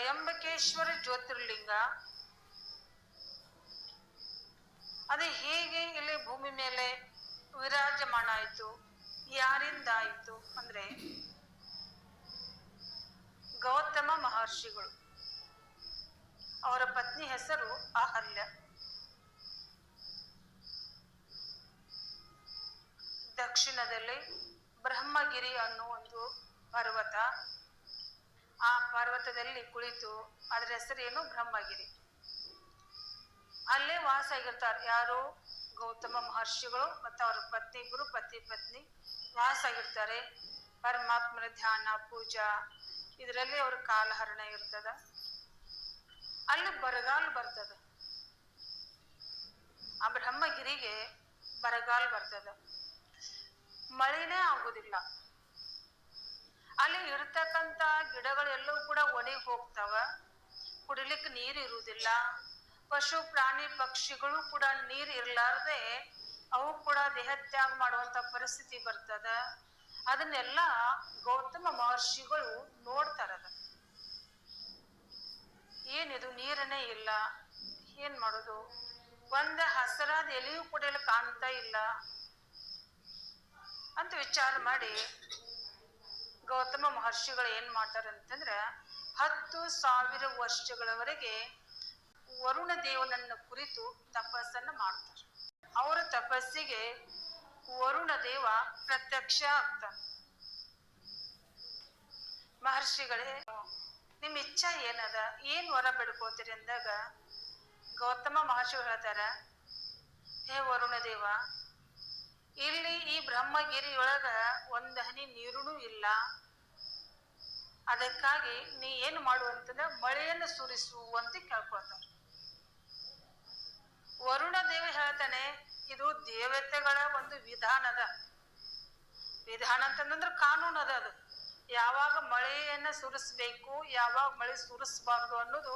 ತ್ರಯಂಬಕೇಶ್ವರ ಜ್ಯೋತಿರ್ಲಿಂಗ. ಅದು ಹೇಗೆ ಇಲ್ಲಿ ಭೂಮಿ ಮೇಲೆ ವಿರಾಜಮಾನ ಆಯಿತು? ಯಾರಿಂದ ಆಯಿತು ಅಂದ್ರೆ ಗೌತಮ ಮಹರ್ಷಿಗಳು. ಅವರ ಪತ್ನಿ ಹೆಸರು ಅಹಲ್ಯ. ದಕ್ಷಿಣದಲ್ಲಿ ಬ್ರಹ್ಮಗಿರಿ ಅನ್ನೋ ಒಂದು ಪರ್ವತ. ಆ ಪರ್ವತದಲ್ಲಿ ಕುಳಿತು ಅದರ ಹೆಸರೇನು? ಬ್ರಹ್ಮಗಿರಿ. ಅಲ್ಲೇ ವಾಸ ಆಗಿರ್ತಾರೆ ಯಾರು ಗೌತಮ ಮಹರ್ಷಿಗಳು ಮತ್ತು ಅವರ ಪತ್ನಿ, ಗುರು ಪತಿ ಪತ್ನಿ ವಾಸ ಆಗಿರ್ತಾರೆ ಪರಮಾತ್ಮನ ಧ್ಯಾನ, ಪೂಜಾ, ಇದರಲ್ಲಿ ಅವ್ರ ಕಾಲಹರಣ ಇರ್ತದ. ಅಲ್ಲಿ ಬರಗಾಲ ಬರ್ತದ. ಆ ಬ್ರಹ್ಮಗಿರಿಗೆ ಬರಗಾಲ ಬರ್ತದ. ಮಳೆನೇ ಆಗುದಿಲ್ಲ. ಅಲ್ಲಿ ಇರ್ತಕ್ಕಂತ ಗಿಡಗಳೆಲ್ಲವೂ ಕೂಡ ಒಣಗಿ ಹೋಗ್ತಾವ. ಕುಡಿಲಿಕ್ಕೆ ನೀರು ಇರುವುದಿಲ್ಲ. ಪಶು, ಪ್ರಾಣಿ, ಪಕ್ಷಿಗಳು ಕೂಡ ನೀರು ಇರಲಾರ್ದೆ ಅವು ಕೂಡ ದೇಹತ್ಯಾಗ ಮಾಡುವಂತ ಪರಿಸ್ಥಿತಿ ಬರ್ತದ. ಅದನ್ನೆಲ್ಲ ಗೌತಮ ಮಹರ್ಷಿಗಳು ನೋಡ್ತಾರದ ಏನಿದು? ನೀರನೇ ಇಲ್ಲ. ಏನ್ ಮಾಡೋದು? ಒಂದ ಹಸರಾದ ಎಲೆಯೂ ಕೂಡ ಇಲ್ಲಿ ಕಾಣ್ತಾ ಇಲ್ಲ ಅಂತ ವಿಚಾರ ಮಾಡಿ ಗೌತಮ ಮಹರ್ಷಿಗಳು ಏನ್ ಮಾಡ್ತಾರೆ ಅಂತಂದ್ರ ಹತ್ತು ಸಾವಿರ ವರ್ಷಗಳವರೆಗೆ ವರುಣ ದೇವನನ್ನ ಕುರಿತು ತಪಸ್ಸನ್ನ ಮಾಡ್ತಾರೆ. ಅವರ ತಪಸ್ಸಿಗೆ ವರುಣ ದೇವ ಪ್ರತ್ಯಕ್ಷ ಆಗ್ತಾನೆ. ಮಹರ್ಷಿಗಳೇ, ನಿಮ್ ಇಚ್ಛಾ ಏನದ? ಏನ್ ವರ ಬಿಡ್ಕೋತೀರಿ ಅಂದಾಗ ಗೌತಮ ಮಹರ್ಷಿ ಹೇಳ್ತಾರ, ಹೇ ವರುಣ ದೇವ ಇಲ್ಲಿ ಈ ಬ್ರಹ್ಮಗಿರಿಯೊಳಗ ಒಂದ್ ಹನಿ ನೀರುನು ಇಲ್ಲ. ಅದಕ್ಕಾಗಿ ನೀ ಏನು ಮಾಡು ಅಂತಂದ್ರೆ ಮಳೆಯನ್ನು ಸುರಿಸು ಅಂತ ಕೇಳ್ಕೊಳ್ತಾನೆ ವರುಣ ದೇವ ಹೇಳ್ತಾನೆ, ಇದು ದೇವತೆಗಳ ಒಂದು ವಿಧಾನದ ವಿಧಾನ ಅಂತಂದ್ರೆ ಕಾನೂನು ಅದ ಅದು. ಯಾವಾಗ ಮಳೆಯನ್ನ ಸುರಿಸ್ಬೇಕು, ಯಾವಾಗ ಮಳೆ ಸುರಿಸಬಾರ್ದು ಅನ್ನೋದು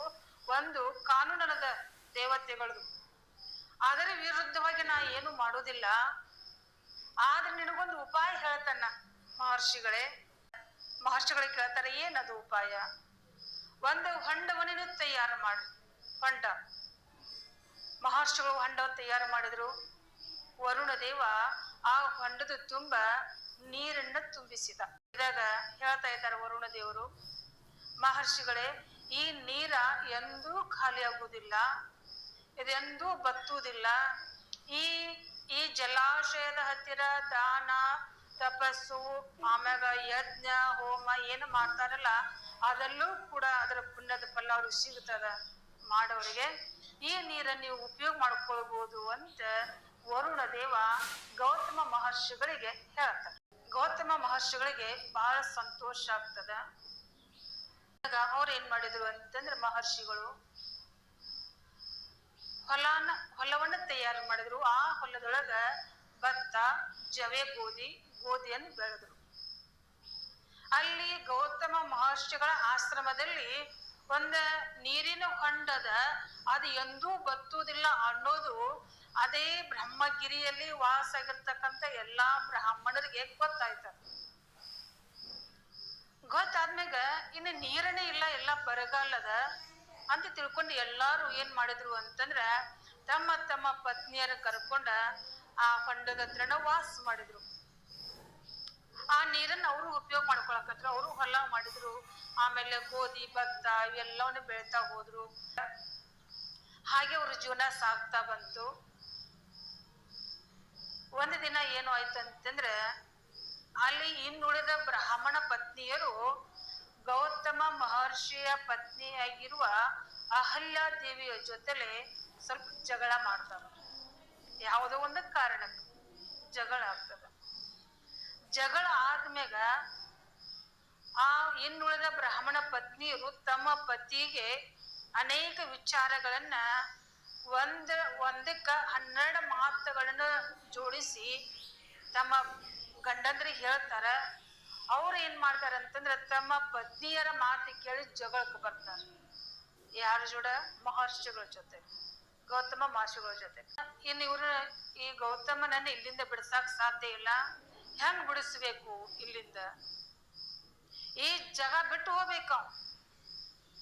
ಒಂದು ಕಾನೂನದ ದೇವತೆಗಳದು. ಅದರ ವಿರುದ್ಧವಾಗಿ ನಾ ಏನು ಮಾಡೋದಿಲ್ಲ. ಆದ್ರೆ ನಿನಗೊಂದು ಉಪಾಯ ಹೇಳ್ತಾನ ಮಹರ್ಷಿಗಳೇ. ಮಹರ್ಷಿಗಳಿಗೆ ಕೇಳ್ತಾರೆ, ಏನದು ಉಪಾಯ? ಒಂದು ಹೊಂಡವನೇನು ತಯಾರು ಮಾಡು, ಹೊಂಡ. ಮಹರ್ಷಿಗಳು ಹೊಂಡ ತಯಾರು ಮಾಡಿದ್ರು. ವರುಣ ದೇವ ಆ ಹೊಂಡದ ತುಂಬ ನೀರನ್ನ ತುಂಬಿಸಿದ. ಇದಾಗ ಹೇಳ್ತಾ ಇದ್ದಾರೆ ವರುಣ ದೇವರು, ಮಹರ್ಷಿಗಳೇ, ಈ ನೀರ ಎಂದೂ ಖಾಲಿಯಾಗುವುದಿಲ್ಲ, ಇದೆಂದೂ ಬತ್ತುವುದಿಲ್ಲ. ಈ ಈ ಜಲಾಶಯದ ಹತ್ತಿರ ದಾನ, ತಪಸ್ಸು, ಆಮ್ಯಾಗ ಯಜ್ಞ, ಹೋಮ ಏನು ಮಾಡ್ತಾರಲ್ಲ, ಅದರಲ್ಲೂ ಕೂಡ ಅದರ ಪುಣ್ಯದ ಫಲ ಅವ್ರಿಗೆ ಸಿಗ್ತದ ಮಾಡೋರಿಗೆ. ಈ ನೀರನ್ನು ನೀವು ಉಪಯೋಗ ಮಾಡ್ಕೊಳ್ಬಹುದು ಅಂತ ವರುಣ ದೇವ ಗೌತಮ ಮಹರ್ಷಿಗಳಿಗೆ ಹೇಳ್ತಾರೆ ಗೌತಮ ಮಹರ್ಷಿಗಳಿಗೆ ಬಹಳ ಸಂತೋಷ ಆಗ್ತದ. ಆಗ ಅವ್ರು ಏನ್ ಮಾಡಿದ್ರು ಅಂತಂದ್ರೆ ಮಹರ್ಷಿಗಳು ಹೊಲನ, ಹೊಲವನ್ನ ತಯಾರು ಮಾಡಿದ್ರು. ಆ ಹೊಲದೊಳಗ ಭತ್ತ, ಜವೆ, ಗೋಧಿ, ಗೋಧಿಯನ್ನು ಬೆಳೆದ್ರು. ಅಲ್ಲಿ ಗೌತಮ ಮಹರ್ಷಿಗಳ ಆಶ್ರಮದಲ್ಲಿ ಒಂದ ನೀರಿನ ಹೊಂಡದ ಅದು ಎಂದೂ ಬತ್ತುವುದಿಲ್ಲ ಅನ್ನೋದು ಅದೇ ಬ್ರಹ್ಮಗಿರಿಯಲ್ಲಿ ವಾಸ ಆಗಿರ್ತಕ್ಕಂಥ ಎಲ್ಲಾ ಬ್ರಾಹ್ಮಣರಿಗೆ ಗೊತ್ತಾಯ್ತ. ಗೊತ್ತಾದ್ಮ್ಯಾಗ ಇನ್ನು ನೀರನೇ ಇಲ್ಲ, ಎಲ್ಲ ಬರಗಾಲದ ಅಂತ ತಿಳ್ಕೊಂಡು ಎಲ್ಲಾರು ಏನ್ ಮಾಡಿದ್ರು ಅಂತಂದ್ರ ತಮ್ಮ ತಮ್ಮ ಪತ್ನಿಯರ ಕರ್ಕೊಂಡ ಆ ಹೊಂಡದ ಹತ್ರನ ವಾಸ ಮಾಡಿದ್ರು. ಆ ನೀರನ್ನ ಅವರು ಉಪಯೋಗ ಮಾಡ್ಕೊಳಕತ್ರ, ಅವರು ಹೊಲ ಮಾಡಿದ್ರು, ಆಮೇಲೆ ಗೋಧಿ, ಭತ್ತ ಇವೆಲ್ಲವನ್ನ ಬೆಳಿತಾ ಹೋದ್ರು. ಹಾಗೆ ಅವ್ರ ಜೀವನ ಸಾಗ್ತಾ ಬಂತು. ಒಂದು ದಿನ ಏನು ಆಯ್ತು ಅಂತಂದ್ರೆ ಅಲ್ಲಿ ಇನ್ನುಳಿದ ಬ್ರಾಹ್ಮಣ ಪತ್ನಿಯರು ಗೌತಮ ಮಹರ್ಷಿಯ ಪತ್ನಿಯಾಗಿರುವ ಅಹಲ್ಯಾ ದೇವಿಯ ಜೊತೆಲೆ ಸ್ವಲ್ಪ ಜಗಳ ಮಾಡ್ತಾರ ಯಾವುದೋ ಒಂದು ಕಾರಣಕ್ಕೆ ಜಗಳ ಆಗ್ತದ ಜಗಳ ಆದ್ಮ್ಯಾಗ ಆ ಇನ್ನುಳಿದ ಬ್ರಾಹ್ಮಣ ಪತ್ನಿಯರು ತಮ್ಮ ಪತಿಗೆ ಅನೇಕ ವಿಚಾರಗಳನ್ನ ಒಂದ, ಒಂದಕ್ಕ ಹನ್ನೆರಡು ಮಾತುಗಳನ್ನ ಜೋಡಿಸಿ ತಮ್ಮ ಗಂಡಂದ್ರಿಗೆ ಹೇಳ್ತಾರ ಅವ್ರು ಏನ್ ಮಾಡ್ತಾರೆ ಅಂತಂದ್ರ ತಮ್ಮ ಪತ್ನಿಯರ ಮಾತು ಕೇಳಿ ಜಗಳಕ್ಕೆ ಬರ್ತಾರೆ. ಯಾರ ಜೋಡ? ಮಹರ್ಷಿಗಳ ಜೊತೆ. ಗೌತಮ ಮಹರ್ಷಿಗಳ ಜೊತೆ. ಇನ್ನು ಇವ್ರ ಈ ಗೌತಮನನ್ನ ಇಲ್ಲಿಂದ ಬಿಡ್ಸಾಕ್ ಸಾಧ್ಯ ಇಲ್ಲ. ಹೆಂಗ್ ಬಿಡಿಸ್ಬೇಕು ಇಲ್ಲಿಂದ? ಈ ಜಗ ಬಿಟ್ಟು ಹೋಗ್ಬೇಕ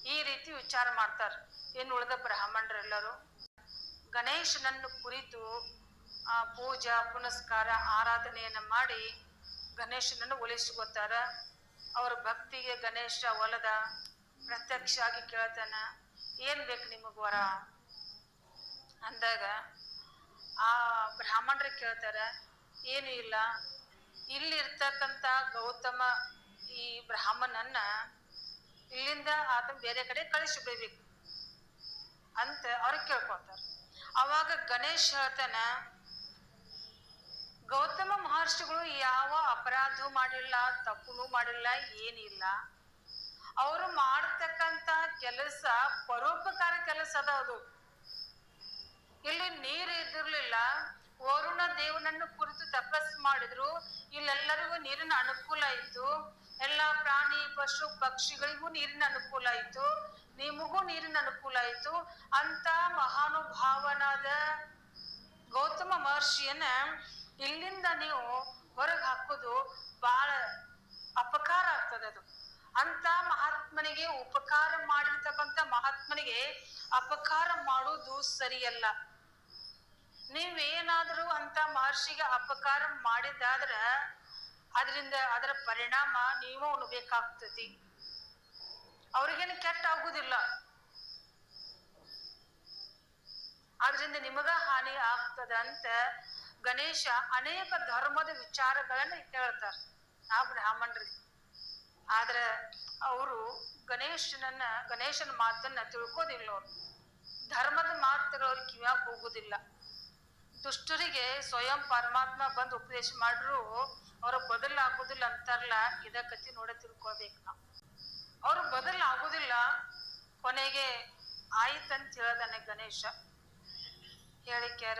ಈ ರೀತಿ ವಿಚಾರ ಮಾಡ್ತಾರ. ಇನ್ನು ಉಳಿದ ಬ್ರಾಹ್ಮಣರೆಲ್ಲರೂ. ಗಣೇಶನನ್ನು ಕುರಿತು ಆ, ಪೂಜಾ ಪುನಸ್ಕಾರ ಆರಾಧನೆಯನ್ನ ಮಾಡಿ ಗಣೇಶನನ್ನು ಒಲಿಸ್ಕೋತಾರ ಅವ್ರ ಭಕ್ತಿಗೆ ಗಣೇಶ ಒಲದ ಪ್ರತ್ಯಕ್ಷ ಆಗಿ ಕೇಳ್ತಾನ. ಏನ್ ಬೇಕು ನಿಮಗ್ ವರ? ಅಂದಾಗ ಆ ಬ್ರಾಹ್ಮಣರು ಕೇಳ್ತಾರ, ಏನು ಇಲ್ಲ. ಇಲ್ಲಿ ಇರ್ತಕ್ಕಂತ ಗೌತಮ ಈ ಬ್ರಾಹ್ಮಣನ್ನ ಇಲ್ಲಿಂದ ಆತ ಬೇರೆ ಕಡೆ ಕಳಿಸಿ ಬಿಡ್ಬೇಕು ಅಂತ ಅವ್ರಿಗೆ ಕೇಳ್ಕೊತಾರ ಅವಾಗ ಗಣೇಶ ಹೇಳ್ತಾನ ಗೌತಮ ಮಹರ್ಷಿಗಳು ಯಾವ ಅಪರಾಧ ಮಾಡಿಲ್ಲ, ತಪ್ಪುನು ಮಾಡಿಲ್ಲ, ಏನಿಲ್ಲ. ಅವರು ಮಾಡತಕ್ಕಂತ ಕೆಲಸ ಪರೋಪಕಾರ ಕೆಲಸ ಅದ ಅದು. ಇಲ್ಲಿ ನೀರು ಇದ್ದಿರ್ಲಿಲ್ಲ. ವರುಣ ದೇವನನ್ನು ಕುರಿತು ತಪಸ್ ಮಾಡಿದ್ರು. ಇಲ್ಲೆಲ್ಲರಿಗೂ ನೀರಿನ ಅನುಕೂಲ ಇತ್ತು. ಎಲ್ಲಾ ಪ್ರಾಣಿ, ಪಶು, ಪಕ್ಷಿಗಳಿಗೂ ನೀರಿನ ಅನುಕೂಲ ಆಯ್ತು ನಿಮಗೂ ನೀರಿನ ಅನುಕೂಲ ಆಯ್ತು ಅಂತ ಮಹಾನುಭಾವನಾದ ಗೌತಮ ಮಹರ್ಷಿಯನ್ನ ಇಲ್ಲಿಂದ ನೀವು ಹೊರಗೆ ಹಾಕೋದು ಬಹಳ ಅಪಕಾರ ಆಗ್ತದೆ ಅದು. ಅಂತ ಮಹಾತ್ಮನಿಗೆ ಉಪಕಾರ ಮಾಡಿರ್ತಕ್ಕಂಥ ಮಹಾತ್ಮನಿಗೆ ಅಪಕಾರ ಮಾಡುವುದು ಸರಿಯಲ್ಲ. ನೀವೇನಾದರೂ ಅಂತ ಮಹರ್ಷಿಗೆ ಅಪಕಾರ ಮಾಡಿದಾದ್ರ ಅದರಿಂದ ಅದರ ಪರಿಣಾಮ ನೀವು ಉಣ್ಬೇಕಾಗ್ತತಿ ಅವ್ರಿಗೇನು ಕೆಟ್ಟ ಆಗುದಿಲ್ಲ ಆದ್ರಿಂದ ನಿಮಗ ಹಾನಿ ಆಗ್ತದ ಅಂತ ಗಣೇಶ ಅನೇಕ ಧರ್ಮದ ವಿಚಾರಗಳನ್ನ ಹೇಳ್ತಾರ ಆ ಬ್ರಾಹ್ಮಣರಿಗೆ ಆದ್ರೆ ಅವರು ಗಣೇಶನನ್ನ, ಗಣೇಶನ ಮಾತನ್ನ ತಿಳ್ಕೋದಿಲ್ಲ ಅವ್ರು. ಧರ್ಮದ ಮಾತುಗಳು ಅವ್ರಿಗೆ ಕಿವ್ಯಾಗ ಹೋಗುದಿಲ್ಲ. ದುಷ್ಟರಿಗೆ ಸ್ವಯಂ ಪರಮಾತ್ಮ ಬಂದು ಉಪದೇಶ ಮಾಡ್ರು ಅವ್ರ ಬದಲಾಗುದಿಲ್ಲ ಅಂತಾರಲ್ಲ, ಇದ ಕತಿ ನೋಡ ತಿಳ್ಕೊಳ್ಬೇಕು ನಾವು. ಅವ್ರು ಬದಲಾಗುದಿಲ್ಲ. ಕೊನೆಗೆ ಆಯ್ತಂತ ಹೇಳ್ದಾನೆ ಗಣೇಶ. ಹೇಳಿಕ್ಯಾರ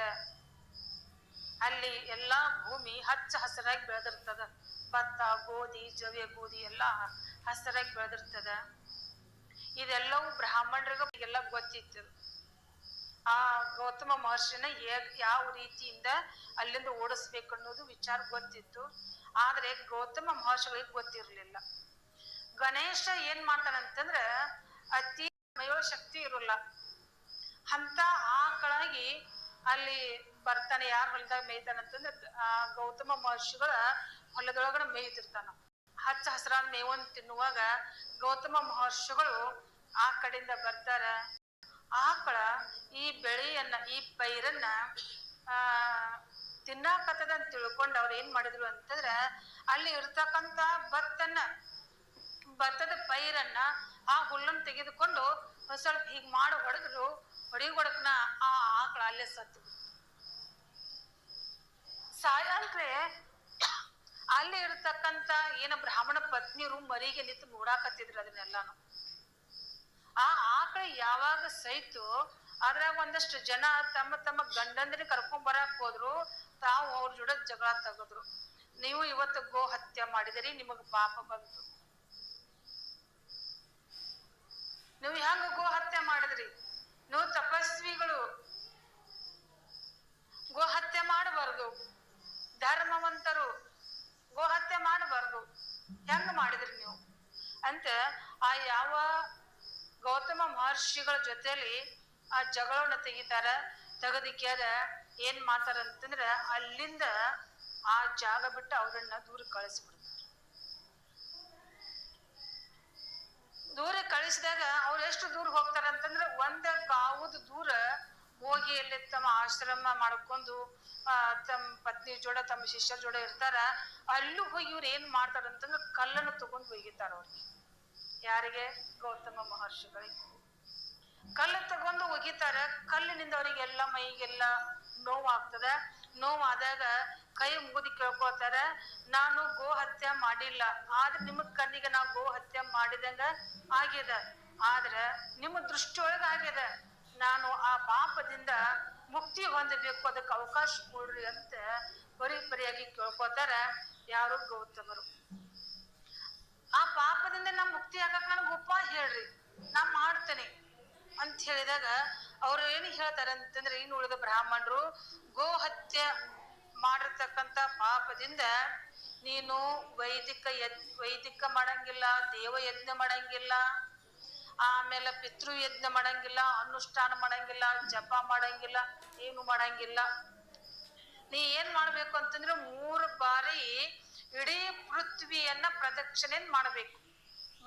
ಅಲ್ಲಿ ಎಲ್ಲಾ ಭೂಮಿ ಹಚ್ಚ ಹಸಿರಾಗಿ ಬೆಳೆದಿರ್ತದ. ಭತ್ತ, ಗೋಧಿ ಜವೆ ಗೋಧಿ ಎಲ್ಲಾ ಹಸಿರಾಗಿ ಬೆಳೆದಿರ್ತದ. ಇದೆಲ್ಲವೂ ಬ್ರಾಹ್ಮಣರಿಗೆಲ್ಲ ಗೊತ್ತಿತ್ತು. ಆ ಗೌತಮ ಮಹರ್ಷಿನ ಯಾವ ರೀತಿಯಿಂದ ಅಲ್ಲಿಂದ ಓಡಿಸ್ಬೇಕು ಅನ್ನೋದು ವಿಚಾರ ಗೊತ್ತಿತ್ತು. ಆದ್ರೆ ಗೌತಮ ಮಹರ್ಷಿಗಳಿಗೆ ಗೊತ್ತಿರಲಿಲ್ಲ. ಗಣೇಶ ಏನ್ ಮಾಡ್ತಾನಂತಂದ್ರ ಅತಿ ಮಯೋ ಶಕ್ತಿ ಇರೋಲ್ಲ. ಅಂತ ಆಕಳಾಗಿ ಅಲ್ಲಿ ಬರ್ತಾನೆ ಯಾರ ಹೊಲದಾಗ ಮೇಯ್ತಾನಂತಂದ್ರ ಆ ಗೌತಮ ಮಹರ್ಷಿಗಳ ಹೊಲದೊಳಗಡೆ ಮೇಯ್ತಿರ್ತಾನ. ಹಚ್ಚ ಹಸಿರಾದ ಮೇವನ್ ತಿನ್ನುವಾಗ ಗೌತಮ ಮಹರ್ಷಿಗಳು ಆ ಕಡೆಯಿಂದ ಬರ್ತಾರ. ಆಕಳ ಈ ಬೆಳೆಯನ್ನ, ಈ ಪೈರನ್ನ, ಆ, ತಿನ್ನಾಕತ್ತದ ಅಂತ ತಿಳ್ಕೊಂಡು ಅವ್ರು ಏನ್ ಮಾಡಿದ್ರು ಅಂತಂದ್ರ ಅಲ್ಲಿ ಇರ್ತಕ್ಕಂತ ಭತ್ತನ್ನ, ಭತ್ತದ ಪೈರನ್ನ ಆ ಹುಲ್ಲನ್ನು ತೆಗೆದುಕೊಂಡು ಸ್ವಲ್ಪ ಹೀಗ್ ಮಾಡಿ ಹೊಡೆದ್ರು ಹೊಡಿ ಆ ಆಕಳ ಅಲ್ಲೇ ಸತ್ತು ಸಾಯಂತ್ರೆ ಅಲ್ಲಿ ಇರತಕ್ಕಂತ ಏನ ಬ್ರಾಹ್ಮಣ ಪತ್ನಿಯರು ಮರಿಗೆ ನಿಂತು ನೋಡಾಕತ್ತಿದ್ರು ಅದನ್ನೆಲ್ಲಾನು. ಆ ಆಕಳ ಯಾವಾಗ ಸೈತು ಅದ್ರಾಗ ಒಂದಷ್ಟು ಜನ ತಮ್ಮ ತಮ್ಮ ಗಂಡಂದ್ರಿಗೆ ಕರ್ಕೊಂಡ್ ಬರಾಕ್ ಹೋದ್ರು, ತಾವು ಅವ್ರ ಜೋಡ ಜಗಳ ತಗದ್ರು. ನೀವು ಇವತ್ತು ಗೋ ಹತ್ಯೆ ಮಾಡಿದಿರಿ, ನಿಮಗ್ ಪಾಪ ಬಂತು. ನೀವು ಹೆಂಗ ಗೋ ಹತ್ಯೆ ಮಾಡಿದ್ರಿ? ನೀವು ತಪಸ್ವಿಗಳು. ಗೋ ಹತ್ಯೆ ಮಾಡಬಾರ್ದು. ಧರ್ಮವಂತರು ಗೋಹತ್ಯೆ ಮಾಡಬಾರ್ದು. ಹೆಂಗ ಮಾಡಿದ್ರಿ ನೀವು? ಅಂತ ಆ ಯಾವ ಗೌತಮ ಮಹರ್ಷಿಗಳ ಜೊತೆಯಲ್ಲಿ ಆ ಜಗಳವನ್ನ ತೆಗಿತಾರ ತೆಗದಿಕ್ಯಾರ ಏನ್ ಮಾಡ್ತಾರ ಅಂತಂದ್ರ ಅಲ್ಲಿಂದ ಆ ಜಾಗ ಬಿಟ್ಟು ಅವರನ್ನ ದೂರ ಕಳಿಸ್ಬಿಡ್ತಾರೆ. ದೂರ ಕಳಿಸಿದಾಗ ಅವ್ರು ಎಷ್ಟು ದೂರ ಹೋಗ್ತಾರ ಅಂತಂದ್ರ ಒಂದ ಕಾವುದ ದೂರ ಹೋಗಿ ಅಲ್ಲಿ ತಮ್ಮ ಆಶ್ರಮ ಮಾಡ್ಕೊಂಡು, ಆ ತಮ್ಮ ಪತ್ನಿ ಜೋಡ, ತಮ್ಮ ಶಿಷ್ಯರ ಜೋಡ ಇರ್ತಾರ, ಅಲ್ಲೂ ಹೋಗಿ ಇವ್ರು ಏನ್ ಮಾಡ್ತಾರ ಅಂತಂದ್ರೆ ಕಲ್ಲನ್ನು ತಗೊಂಡು ಒಯ್ಗಿತಾರ ಅವ್ರಿಗೆ. ಯಾರಿಗೆ? ಗೌತಮ ಮಹರ್ಷಿಗಳಿಗೆ. ಕಲ್ಲು ತಗೊಂಡು ಒಗಿತಾರ. ಕಲ್ಲಿನಿಂದ ಅವರಿಗೆಲ್ಲ ಮೈಗೆಲ್ಲ ನೋವಾಗ್ತದ. ನೋವಾದಾಗ ಕೈ ಮುಗಿದು ಕೇಳ್ಕೊತಾರ ನಾನು ಗೋ ಹತ್ಯೆ ಮಾಡಿಲ್ಲ. ಆದ್ರೆ ನಿಮ್ಮ ಕಣ್ಣಿಗೆ ನಾ ಗೋ ಹತ್ಯೆ ಮಾಡಿದಂಗ ಆಗ್ಯದ ಆದ್ರ ನಿಮ್ಮ ದೃಷ್ಟಿಯೊಳಗ ಆಗ್ಯದ ನಾನು ಆ ಪಾಪದಿಂದ ಮುಕ್ತಿ ಹೊಂದಬೇಕು ಅದಕ್ಕೆ ಅವಕಾಶ ಕೊಡ್ರಿ ಅಂತ ಬರಿ ಪರಿಯಾಗಿ ಕೇಳ್ಕೊತಾರ ಯಾರು ಗೌತಮರು. ಆ ಪಾಪದಿಂದ ನಾ ಮುಕ್ತಿ ಆಗಕ್ ನನಗ ಉಪಾಯ ಹೇಳ್ರಿ, ನಾ ಮಾಡ್ತೇನೆ ಅಂತ ಹೇಳಿದಾಗ ಅವ್ರು ಏನು ಹೇಳ್ತಾರೆ ಅಂತಂದ್ರೆ, ಇನ್ನು ಉಳಿದ ಬ್ರಾಹ್ಮಣರು, ಗೋ ಹತ್ಯೆ ಮಾಡಿರ್ತಕ್ಕಂತ ಪಾಪದಿಂದ ನೀನು ವೈದಿಕ ಯಜ್ ವೈದಿಕ ಮಾಡಂಗಿಲ್ಲ, ದೇವ ಯಜ್ಞ ಮಾಡಂಗಿಲ್ಲ ಆಮೇಲೆ ಪಿತೃ ಯಜ್ಞ ಮಾಡಂಗಿಲ್ಲ, ಅನುಷ್ಠಾನ ಮಾಡಂಗಿಲ್ಲ, ಜಪ ಮಾಡಂಗಿಲ್ಲ, ಏನು ಮಾಡಂಗಿಲ್ಲ. ನೀ ಏನ್ ಮಾಡ್ಬೇಕು ಅಂತಂದ್ರೆ ಮೂರು ಬಾರಿ ಇಡೀ ಪೃಥ್ವಿಯನ್ನ ಪ್ರದಕ್ಷಿಣೆ ಮಾಡ್ಬೇಕು.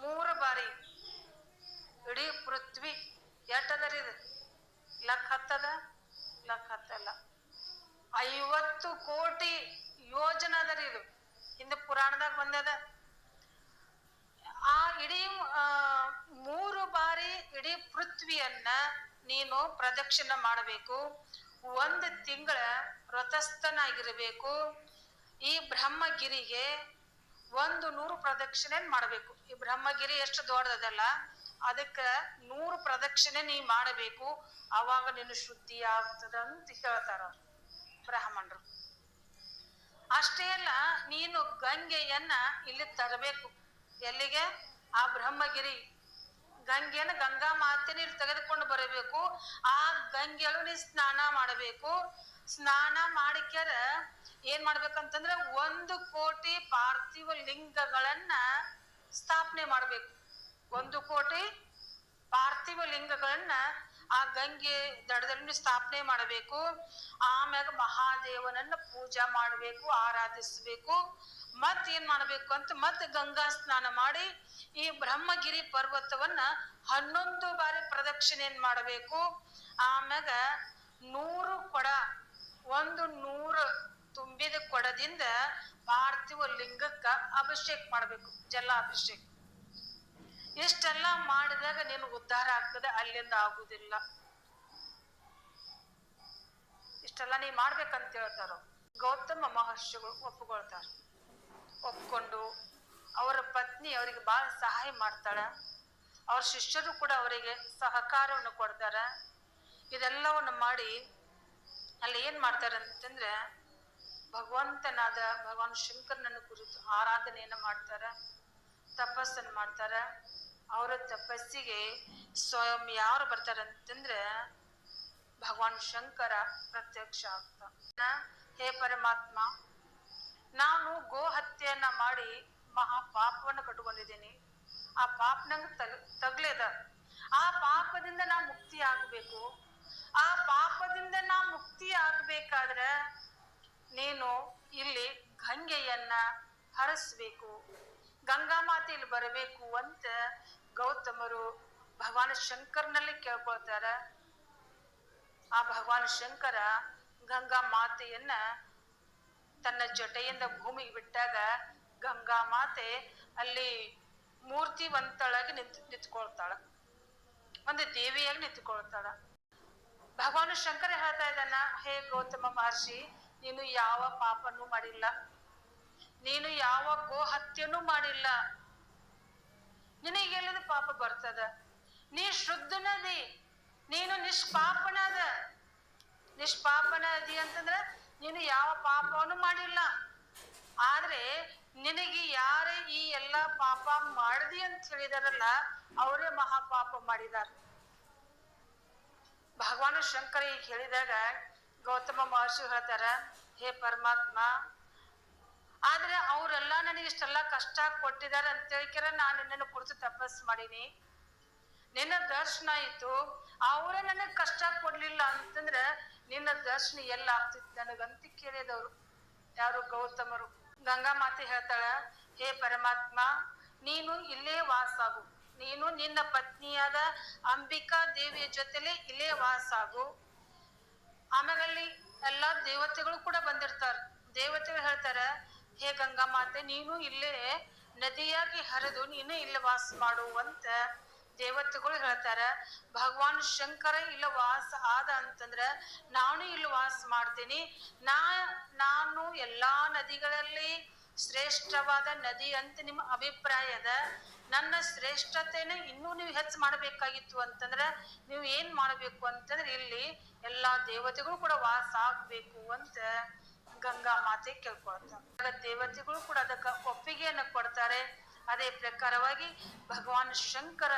ಮೂರು ಬಾರಿ. ಇಡೀ ಪೃಥ್ವಿ ಎಷ್ಟದರಿ ಇದು? ಲಕ್ ಹತ್ತದ? ಲಕ್ ಹತ್ತಲ್ಲ. ಐವತ್ತು ಕೋಟಿ ಯೋಜನೆ ಇದು. ಹಿಂದೆ ಪುರಾಣದಾಗ ಬಂದದ. ಆ ಇಡೀ ಮೂರು ಬಾರಿ ಇಡೀ ಪೃಥ್ವಿಯನ್ನ ನೀನು ಪ್ರದಕ್ಷಿಣ ಮಾಡಬೇಕು. ಒಂದು ತಿಂಗಳ ವ್ರತಸ್ಥನಾಗಿರಬೇಕು ಈ ಬ್ರಹ್ಮಗಿರಿಗೆ ಒಂದು ನೂರು ಪ್ರದಕ್ಷಿಣೆ ಮಾಡಬೇಕು. ಈ ಬ್ರಹ್ಮಗಿರಿ ಎಷ್ಟು ದೊಡ್ಡದಲ್ಲ ಅದಕ್ಕ ನೂರು ಪ್ರದಕ್ಷಿಣೆ ನೀ ಮಾಡಬೇಕು. ಅವಾಗ ನೀನು ಶುದ್ಧಿ ಆಗ್ತದ ಅಂತ ಹೇಳ್ತಾರ ಬ್ರಾಹ್ಮಣರು. ಅಷ್ಟೇ ಅಲ್ಲ, ನೀನು ಗಂಗೆಯನ್ನ ಇಲ್ಲಿ ತರಬೇಕು. ಎಲ್ಲಿಗೆ? ಆ ಬ್ರಹ್ಮಗಿರಿ. ಗಂಗೆನ ಗಂಗಾ ಮಾತೆನ ನೀರು ತೆಗೆದುಕೊಂಡು ಬರಬೇಕು. ಆ ಗಂಗೆಯಲ್ಲೂ ನೀ ಸ್ನಾನ ಮಾಡಬೇಕು. ಸ್ನಾನ ಮಾಡಿಕ್ಯಾರ ಏನ್ ಮಾಡ್ಬೇಕಂತಂದ್ರೆ ಒಂದು ಕೋಟಿ ಪಾರ್ಥಿವ ಲಿಂಗಗಳನ್ನ ಸ್ಥಾಪನೆ ಮಾಡ್ಬೇಕು. ಒಂದು ಕೋಟಿ ಪಾರ್ಥಿವ ಲಿಂಗಗಳನ್ನ ಆ ಗಂಗೆ ದಡದಲ್ಲಿ ಸ್ಥಾಪನೆ ಮಾಡಬೇಕು. ಆಮ್ಯಾಗ ಮಹಾದೇವನನ್ನ ಪೂಜಾ ಮಾಡಬೇಕು, ಆರಾಧಿಸಬೇಕು. ಮತ್ ಏನ್ ಮಾಡ್ಬೇಕು ಅಂತ ಮತ್ ಗಂಗಾ ಸ್ನಾನ ಮಾಡಿ ಈ ಬ್ರಹ್ಮಗಿರಿ ಪರ್ವತವನ್ನ ಹನ್ನೊಂದು ಬಾರಿ ಪ್ರದಕ್ಷಿಣೆ ಮಾಡಬೇಕು? ಆಮ್ಯಾಗ ನೂರು ಕೊಡ, ಒಂದು ನೂರು ತುಂಬಿದ ಕೊಡದಿಂದ ಪಾರ್ಥಿವ ಲಿಂಗಕ್ಕ ಅಭಿಷೇಕ ಮಾಡಬೇಕು, ಜಲ ಅಭಿಷೇಕ. ಇಷ್ಟೆಲ್ಲ ಮಾಡಿದಾಗ ನೀನು ಉದ್ಧಾರ ಆಗ್ತದೆ, ಅಲ್ಲಿಂದ ಆಗುದಿಲ್ಲ. ಇಷ್ಟೆಲ್ಲ ನೀ ಮಾಡ್ಬೇಕಂತ ಹೇಳ್ತಾರ? ಗೌತಮ ಮಹರ್ಷಿಗಳು ಒಪ್ಪಿಕೊಳ್ತಾರ ಒಪ್ಕೊಂಡು ಅವರ ಪತ್ನಿ ಅವರಿಗೆ ಬಹಳ ಸಹಾಯ ಮಾಡ್ತಾಳೆ. ಅವ್ರ ಶಿಷ್ಯರು ಕೂಡ ಅವರಿಗೆ ಸಹಕಾರವನ್ನು ಕೊಡ್ತಾರೆ. ಇದೆಲ್ಲವನ್ನು ಮಾಡಿ ಅಲ್ಲಿ ಏನು ಮಾಡ್ತಾರೆ ಅಂತಂದ್ರೆ ಭಗವಂತನಾದ ಭಗವಾನ್ ಶಂಕರನನ್ನು ಕುರಿತು ಆರಾಧನೆಯನ್ನು ಮಾಡ್ತಾರ, ತಪಸ್ಸನ್ನು ಮಾಡ್ತಾರ. ಅವರ ತಪಸ್ಸಿಗೆ ಸ್ವಯಂ ಯಾರು ಬರ್ತಾರ ಅಂತಂದ್ರೆ ಭಗವಾನ್ ಶಂಕರ ಪ್ರತ್ಯಕ್ಷ ಆಗ್ತ ಹೇ ಪರಮಾತ್ಮ ನಾನು ಗೋ ಹತ್ಯೆಯನ್ನ ಮಾಡಿ ಮಹಾ ಪಾಪವನ್ನು ಕಟ್ಕೊಂಡಿದ್ದೀನಿ ಆ ಪಾಪ ನಂಗೆ ತಗ್ ತಗ್ಲೇದ. ಆ ಪಾಪದಿಂದ ನಾ ಮುಕ್ತಿ ಆಗಬೇಕು. ಆ ಪಾಪದಿಂದ ನಾ ಮುಕ್ತಿ ಆಗಬೇಕಾದ್ರೆ ನೀನು ಇಲ್ಲಿ ಗಂಗೆಯನ್ನ ಹರಸ್ಬೇಕು. ಗಂಗಾ ಮಾತೆ ಇಲ್ಲಿ ಬರಬೇಕು ಅಂತ ಗೌತಮರು ಭಗವಾನ್ ಶಂಕರ್ನಲ್ಲಿ ಕೇಳ್ಕೊಳ್ತಾರ. ಆ ಭಗವಾನ್ ಶಂಕರ ಗಂಗಾ ಮಾತೆಯನ್ನ ತನ್ನ ಜೊತೆಯಿಂದ ಭೂಮಿಗೆ ಬಿಟ್ಟಾಗ ಗಂಗಾ ಮಾತೆ ಅಲ್ಲಿ ಮೂರ್ತಿವಂತಳಾಗಿ ನಿಂತು, ನಿಂತ್ಕೊಳ್ತಾಳ. ಒಂದು ದೇವಿಯಾಗಿ ನಿಂತ್ಕೊಳ್ತಾಳ. ಭಗವಾನ್ ಶಂಕರ ಹೇಳ್ತಾ ಇದ್ದಾನ, ಹೇ ಗೌತಮ ಮಹರ್ಷಿ, ನೀನು ಯಾವ ಪಾಪನೂ ಮಾಡಿಲ್ಲ. ನೀನು ಯಾವ ಗೋ ಹತ್ಯೆನೂ ಮಾಡಿಲ್ಲ. ನಿನಗೆಲ್ಲದ ಪಾಪ ಬರ್ತದ? ನೀ ಶುದ್ಧನದಿ. ನೀನು ನಿಷ್ಪಾಪನಾದ. ನಿಷ್ಪಾಪನ ಅದಿ ಅಂತಂದ್ರೆ ನೀನು ಯಾವ ಪಾಪವನ್ನು ಮಾಡಿಲ್ಲ. ಆದ್ರೆ ನಿನಗೆ ಯಾರೇ ಈ ಎಲ್ಲಾ ಪಾಪ ಮಾಡದಿ ಅಂತ ಹೇಳಿದಾರಲ್ಲ ಅವರೇ ಮಹಾಪಾಪ ಮಾಡಿದಾರ. ಭಗವಾನ್ ಶಂಕರ ಈಗ ಹೇಳಿದಾಗ ಗೌತಮ ಮಹರ್ಷಿ ಹೇಳ್ತಾರ, ಹೇ ಪರಮಾತ್ಮ, ಆದ್ರೆ ಅವರೆಲ್ಲ ನನಗೆ ಇಷ್ಟೆಲ್ಲ ಕಷ್ಟ ಕೊಟ್ಟಿದ್ದಾರೆ ಅಂತ ಹೇಳಿಕರ ನಾನು ನಿನ್ನನ್ನು ಕುರಿತು ತಪಸ್ ಮಾಡೀನಿ. ನಿನ್ನ ದರ್ಶನ ಆಯ್ತು, ಅವರೇ ನನಗೆ ಕಷ್ಟ ಕೊಡ್ಲಿಲ್ಲ ಅಂತಂದ್ರೆ ನಿನ್ನ ದರ್ಶನ ಎಲ್ಲ ಆಗ್ತಿತ್ತು? ನನಗಂತ ಕೇಳಿದವರು ಯಾರು ಗೌತಮರು? ಗಂಗಾ ಮಾತೆ ಹೇಳ್ತಾಳ, ಹೇ ಪರಮಾತ್ಮ, ನೀನು ಇಲ್ಲೇ ವಾಸಾಗು. ನೀನು ನಿನ್ನ ಪತ್ನಿಯಾದ ಅಂಬಿಕಾ ದೇವಿಯ ಜೊತೆಲೆ ಇಲ್ಲೇ ವಾಸಾಗು. ಆಮೇಲೆ ಎಲ್ಲಾ ದೇವತೆಗಳು ಕೂಡ ಬಂದಿರ್ತಾರ. ದೇವತೆಗಳು ಹೇಳ್ತಾರ, ಹೇ ಗಂಗಾ ಮಾತೆ, ನೀನು ಇಲ್ಲೇ ನದಿಯಾಗಿ ಹರಿದು ನೀನು ಇಲ್ಲೇ ವಾಸ ಮಾಡು ಅಂತ. ದೇವತೆಗಳು ಹೇಳ್ತಾರ, ಭಗವಾನ್ ಶಂಕರ ಇಲ್ಲ ವಾಸ ಆದ ಅಂತಂದ್ರ ನಾನು ಇಲ್ಲಿ ವಾಸ ಮಾಡ್ತೀನಿ. ನಾ, ನಾನು ಎಲ್ಲಾ ನದಿಗಳಲ್ಲಿ ಶ್ರೇಷ್ಠವಾದ ನದಿ ಅಂತ ನಿಮ್ಮ ಅಭಿಪ್ರಾಯದ ನನ್ನ ಶ್ರೇಷ್ಠತೆನ ಇನ್ನೂ ನೀವು ಹೆಚ್ಚು ಮಾಡಬೇಕಾಗಿತ್ತು ಅಂತಂದ್ರ ನೀವು ಏನ್ ಮಾಡಬೇಕು ಅಂತಂದ್ರೆ ಇಲ್ಲಿ ಎಲ್ಲಾ ದೇವತೆಗಳು ಕೂಡ ವಾಸ ಆಗ್ಬೇಕು ಅಂತ ಗಂಗಾ ಮಾತೆ ಕೇಳ್ಕೊಳ್ತಾರೆ. ದೇವತೆಗಳು ಕೂಡ ಅದಕ್ಕೆ ಒಪ್ಪಿಗೆಯನ್ನ ಕೊಡ್ತಾರೆ. ಅದೇ ಪ್ರಕಾರವಾಗಿ ಭಗವಾನ್ ಶಂಕರ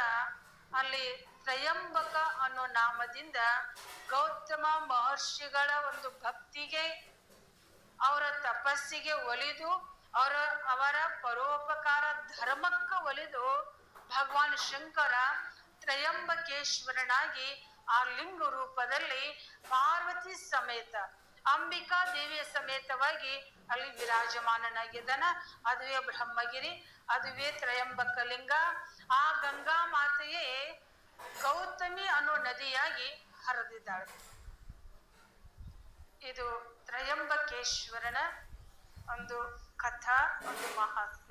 ಅಲ್ಲಿ ತ್ರಯಂಬಕ ಅನ್ನೋ ನಾಮದಿಂದ ಗೌತಮ ಮಹರ್ಷಿಗಳ ಒಂದು ಭಕ್ತಿಗೆ, ಅವರ ತಪಸ್ಸಿಗೆ ಒಲಿದು, ಅವರ ಅವರ ಪರೋಪಕಾರ ಧರ್ಮಕ್ಕ ಒಲಿದು ಭಗವಾನ್ ಶಂಕರ ತ್ರಯಂಬಕೇಶ್ವರನಾಗಿ ಆ ಲಿಂಗ ರೂಪದಲ್ಲಿ ಪಾರ್ವತಿ ಸಮೇತ, ಅಂಬಿಕಾ ದೇವಿಯ ಸಮೇತವಾಗಿ ಅಲ್ಲಿ ವಿರಾಜಮಾನನಾಗಿದ್ದಾನ ಅದುವೇ ಬ್ರಹ್ಮಗಿರಿ, ಅದುವೇ ತ್ರಯಂಬಕ ಲಿಂಗ. ಆ ಗಂಗಾ ಮಾತೆಯೇ ಗೌತಮಿ ಅನ್ನೋ ನದಿಯಾಗಿ ಹರಿದಿದ್ದಾಳೆ. ಇದು ತ್ರಯಂಬಕೇಶ್ವರನ ಒಂದು ಕಥಾ, ಒಂದು ಮಹಾತ್ಮೆ